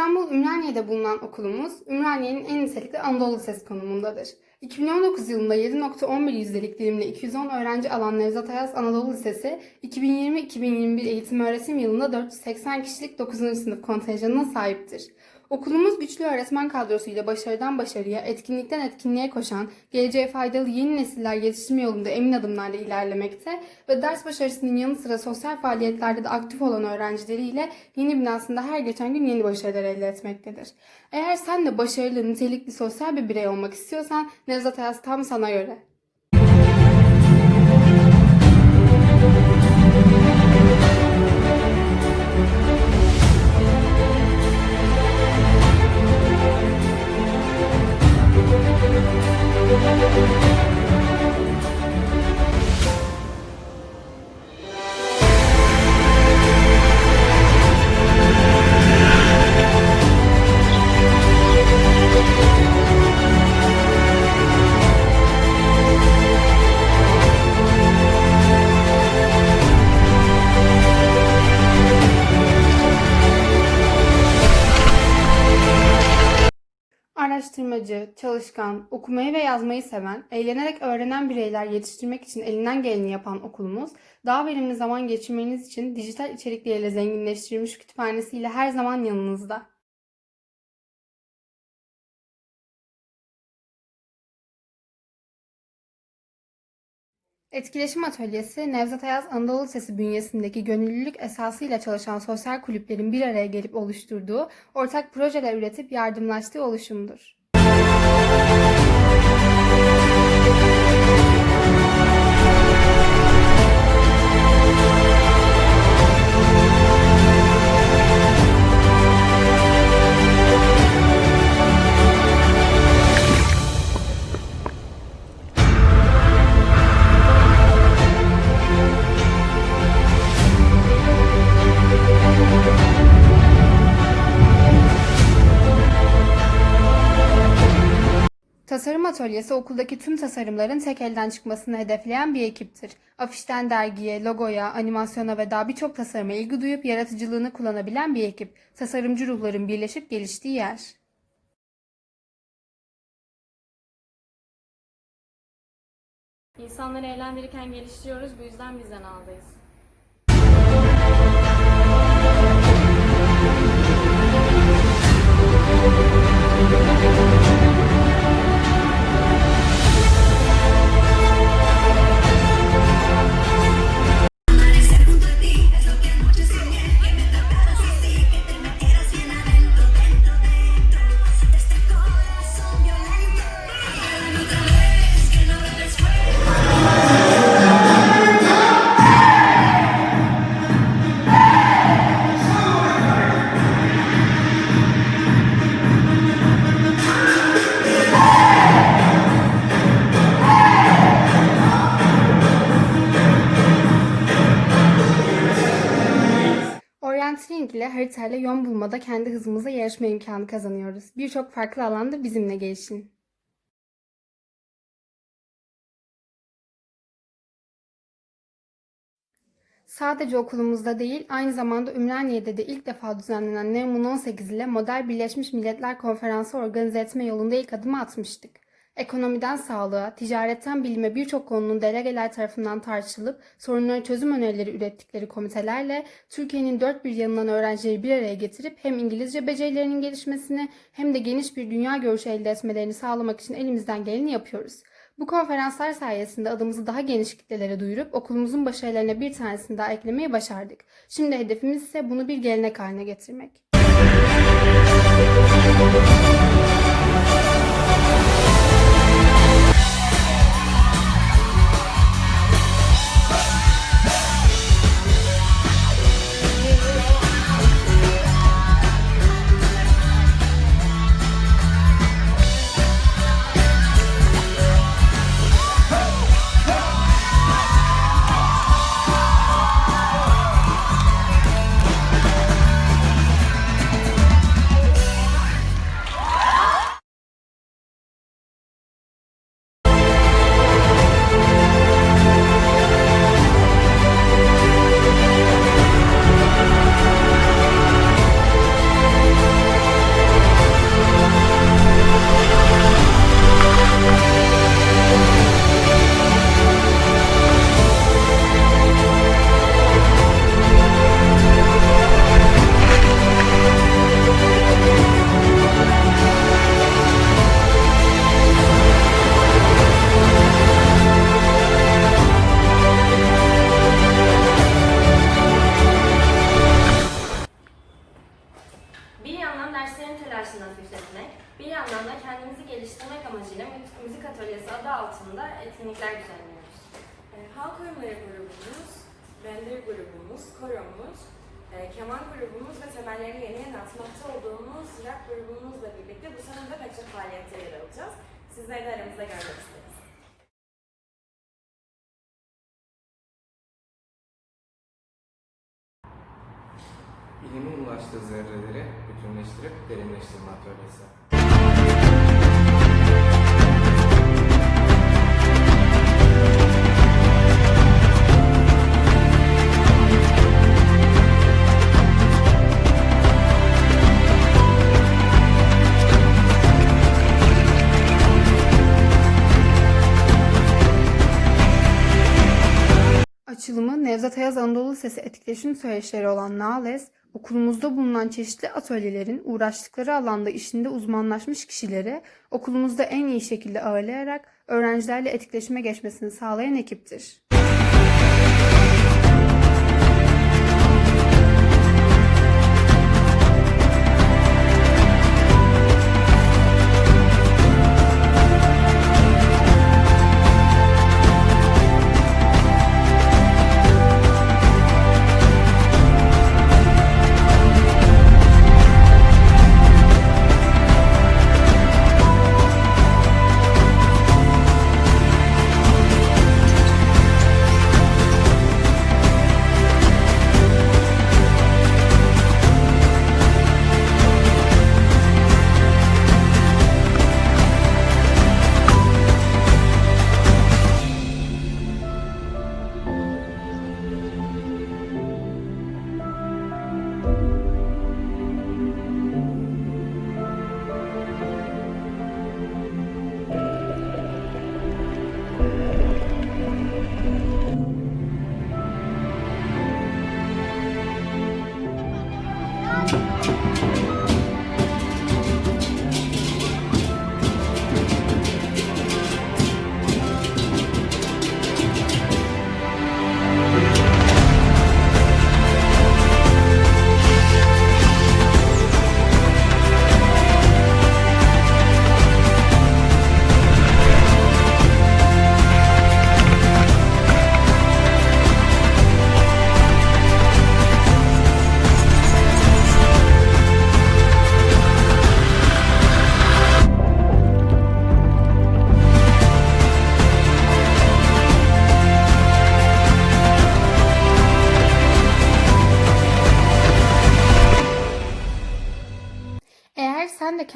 Ümraniye'de bulunan okulumuz, Ümraniye'nin en nitelikli Anadolu Lisesi konumundadır. 2019 yılında 7.11 yüzdelik dilimle 210 öğrenci alan Nevzat Ayaz Anadolu Lisesi, 2020-2021 eğitim öğretim yılında 480 kişilik 9. sınıf kontenjanına sahiptir. Okulumuz güçlü öğretmen kadrosuyla başarıdan başarıya, etkinlikten etkinliğe koşan, geleceğe faydalı yeni nesiller yetiştirme yolunda emin adımlarla ilerlemekte ve ders başarısının yanı sıra sosyal faaliyetlerde de aktif olan öğrencileriyle yeni binasında her geçen gün yeni başarılar elde etmektedir. Eğer sen de başarılı, nitelikli sosyal bir birey olmak istiyorsan Nevzat Ayaz tam sana göre. Araştırmacı, çalışkan, okumayı ve yazmayı seven, eğlenerek öğrenen bireyler yetiştirmek için elinden geleni yapan okulumuz, daha verimli zaman geçirmeniz için dijital içerikleriyle zenginleştirilmiş kütüphanesiyle her zaman yanınızda. Etkileşim Atölyesi, Nevzat Ayaz Anadolu Lisesi bünyesindeki gönüllülük esasıyla çalışan sosyal kulüplerin bir araya gelip oluşturduğu, ortak projeler üretip yardımlaştığı oluşumdur. Tasarım Atölyesi okuldaki tüm tasarımların tek elden çıkmasını hedefleyen bir ekiptir. Afişten dergiye, logoya, animasyona ve daha birçok tasarıma ilgi duyup yaratıcılığını kullanabilen bir ekip. Tasarımcı ruhların birleşip geliştiği yer. İnsanları eğlendirirken geliştiriyoruz. Bu yüzden bizden aldayız. Amanecer Haritayla yön bulmada kendi hızımıza yarışma imkanı kazanıyoruz. Birçok farklı alanda bizimle gelişin. Sadece okulumuzda değil, aynı zamanda Ümraniye'de de ilk defa düzenlenen Neumun 18 ile Model Birleşmiş Milletler Konferansı organize etme yolunda ilk adımı atmıştık. Ekonomiden sağlığa, ticaretten bilime birçok konunun delegeler tarafından tartışılıp sorunlara çözüm önerileri ürettikleri komitelerle Türkiye'nin dört bir yanından öğrencileri bir araya getirip hem İngilizce becerilerinin gelişmesini hem de geniş bir dünya görüşü elde etmelerini sağlamak için elimizden geleni yapıyoruz. Bu konferanslar sayesinde adımızı daha geniş kitlelere duyurup okulumuzun başarılarına bir tanesini daha eklemeyi başardık. Şimdi hedefimiz ise bunu bir gelenek haline getirmek. Etkinlikler düzenliyoruz. E, halk oyunları grubumuz, render grubumuz, koromuz, e, keman grubumuz ve temellerini yeni yeni atmakta olduğumuz rock grubumuzla birlikte bu sene de pek çok faaliyette yer alacağız. Sizleri de aramızda görmek isteriz. Bilimin ulaştığı zerreleri bütünleştirip derinleştirme atölyesi. Lisesi etkileşim söyleşileri olan NALES, okulumuzda bulunan çeşitli atölyelerin uğraştıkları alanda işinde uzmanlaşmış kişileri okulumuzda en iyi şekilde ağırlayarak öğrencilerle etkileşime geçmesini sağlayan ekiptir.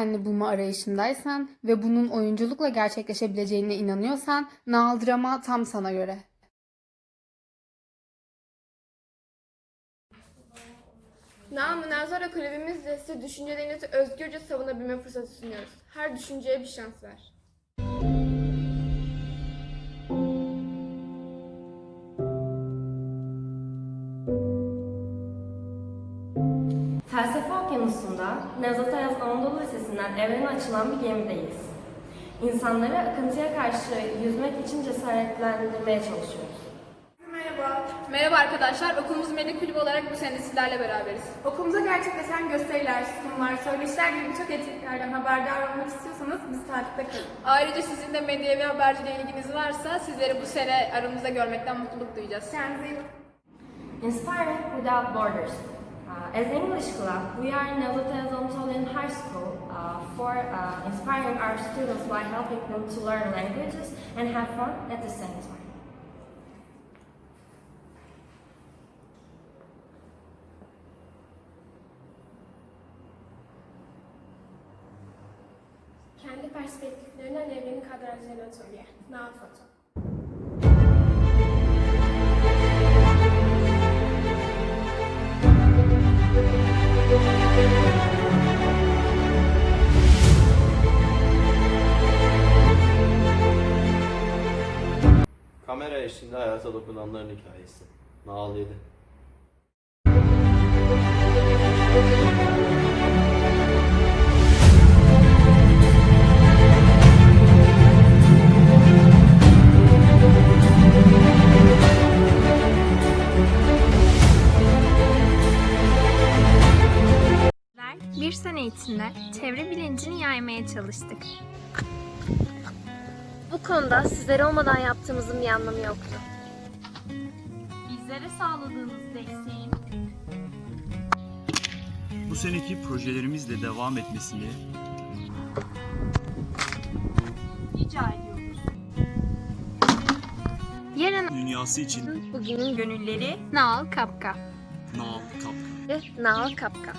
Sen de kendi bulma arayışındaysan ve bunun oyunculukla gerçekleşebileceğine inanıyorsan Nal Drama tam sana göre. Nam Münazara kulübümüzle size düşüncelerinizi özgürce savunabilme fırsatı sunuyoruz. Her düşünceye bir şans ver. Okyanusu'nda Nevzat Ayaz Anadolu Lisesi'nden evrene açılan bir gemideyiz. İnsanları akıntıya karşı yüzmek için cesaretlendirmeye çalışıyoruz. Merhaba. Merhaba arkadaşlar, okulumuz Medik Kulübü olarak bu sene sizlerle beraberiz. Okulumuza gerçekleşen gösteriler, sunumlar, söyleşiler gibi birçok etkinliklerden haberdar olmak istiyorsanız bizi takipte kalın. Ayrıca sizin de medya ve haberciliğe ilginiz varsa sizleri bu sene aramızda görmekten mutluluk duyacağız. Kendinize iyi bakın. Inspiring Without Borders. Uh, as English club, we are in Ayaz High School uh, for uh, inspiring our students by helping them to learn languages and have fun at the same time. Kendi atölye. Nav Foto. Kamera eşliğinde hayata dokunanların hikayesi. Nal 7. Bir sene içinde çevre bilincini yaymaya çalıştık. Bu konuda sizler olmadan yaptığımızın bir anlamı yoktu. Bizlere sağladığınız desteğin Bu seneki projelerimizle devam etmesini rica ediyoruz. Yarın dünyası için bugünün Gönülleri Nal Kapka. Naal Kapka. Naal Kapka.